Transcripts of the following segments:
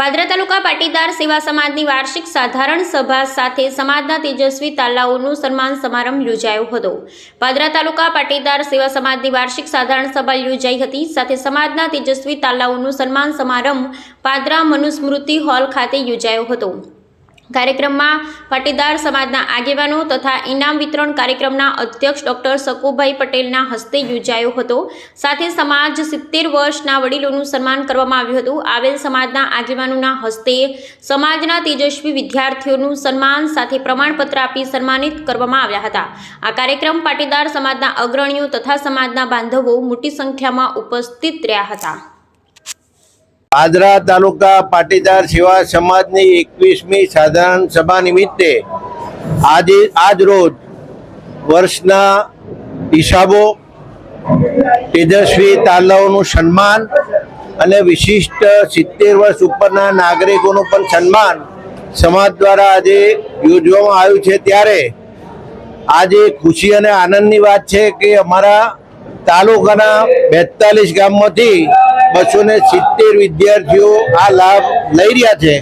પાદરા તાલુકા પાટીદાર સેવા સમાજની વાર્ષિક સાધારણ સભા સાથે સમાજના તેજસ્વી તાલાઓનું સન્માન સમારંભ યોજાયો હતો. પાદરા તાલુકા પાટીદાર સેવા સમાજની વાર્ષિક સાધારણ સભા યોજાઈ હતી. સાથે સમાજના તેજસ્વી તાલાઓનું સન્માન સમારંભ પાદરા મનુસ્મૃતિ હોલ ખાતે યોજાયો હતો. કાર્યક્રમમાં પાટીદાર સમાજના આગેવાનો તથા ઇનામ વિતરણ કાર્યક્રમના અધ્યક્ષ ડોક્ટર સકુભાઈ પટેલના હસ્તે યોજાયો હતો. સાથે સમાજ સિત્તેર વર્ષના વડીલોનું સન્માન કરવામાં આવ્યું હતું. આવેલ સમાજના આગેવાનોના હસ્તે સમાજના તેજસ્વી વિદ્યાર્થીઓનું સન્માન સાથે પ્રમાણપત્ર આપી સન્માનિત કરવામાં આવ્યા હતા. આ કાર્યક્રમ પાટીદાર સમાજના અગ્રણીઓ તથા સમાજના બાંધવો મોટી સંખ્યામાં ઉપસ્થિત રહ્યા હતા. પાદરા તાલુકા પાટીદાર સેવા સમાજની એકવીસમી સાધારણ સભા નિમિત્તે આજે, આજ રોજ વર્ષના હિસાબો, તેજસ્વી તાલાઓનું સન્માન અને વિશિષ્ટ સિત્તેર વર્ષ ઉપરના નાગરિકોનું પણ સન્માન સમાજ દ્વારા આજે યોજવામાં આવ્યું છે. ત્યારે આજે ખુશી અને આનંદની વાત છે કે અમારા તાલુકાના બેતાલીસ ગામમાંથી બસો ને સિત્તેર વિદ્યાર્થીઓ આ લાભ લઈ રહ્યા છે.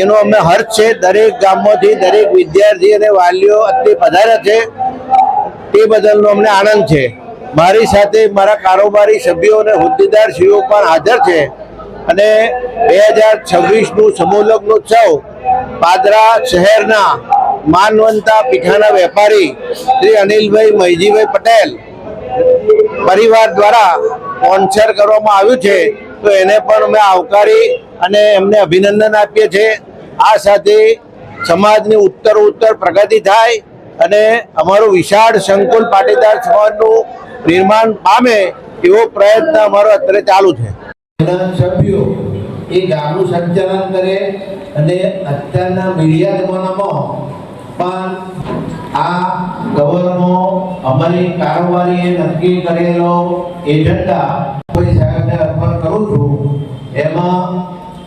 એનો અમે હર્ષ છે. દરેક ગામમાંથી દરેક વિદ્યાર્થી અને વાલીઓ અત્યારે પધાર્યા છે. તે બદલનો અમને આનંદ છે. મારી સાથે મારા કારોબારી સભ્યો અને હોદ્દેદારશ્રીઓ પણ હાજર છે. અને બે હજાર છવ્વીસનું સમૂહલગ્ન ઉત્સવ પાદરા શહેરના માનવંતા પીઠાના વેપારી શ્રી અનિલભાઈ મહીજીભાઈ પટેલ પરિવાર દ્વારા સ્પોન્સર કરવામાં આવ્યું છે, તો એને પણ અમે આવકારી અને એમને અભિનંદન આપીએ છીએ. આ સાથે સમાજની ઉત્તર ઉત્તર પ્રગતિ થાય અને અમારું વિશાળ સંકુલ પાટીદાર સમાજનું નિર્માણ પામે એવો પ્રયત્ન અમારો અત્યારે ચાલુ છે. સભ્યો એ ગામનું સંચાલન કરે અને અત્યારના મીડિયા જમાનામાં પણ આ ગવર્નમાં અમારી કારોબારીએ નક્કી કરેલો એજન્ડા કોઈ સાહેબને અર્પણ કરું છું, એમાં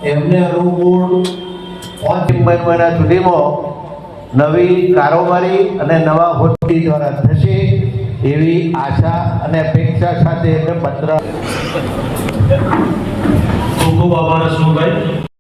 એમને અનુકૂળ પાંચ મહિના સુધીમાં નવી કારોબારી અને નવા હોદ્દી દ્વારા થશે એવી આશા અને અપેક્ષા સાથે એમને પત્ર ખૂબ ખૂબ આભાર અશોકભાઈ.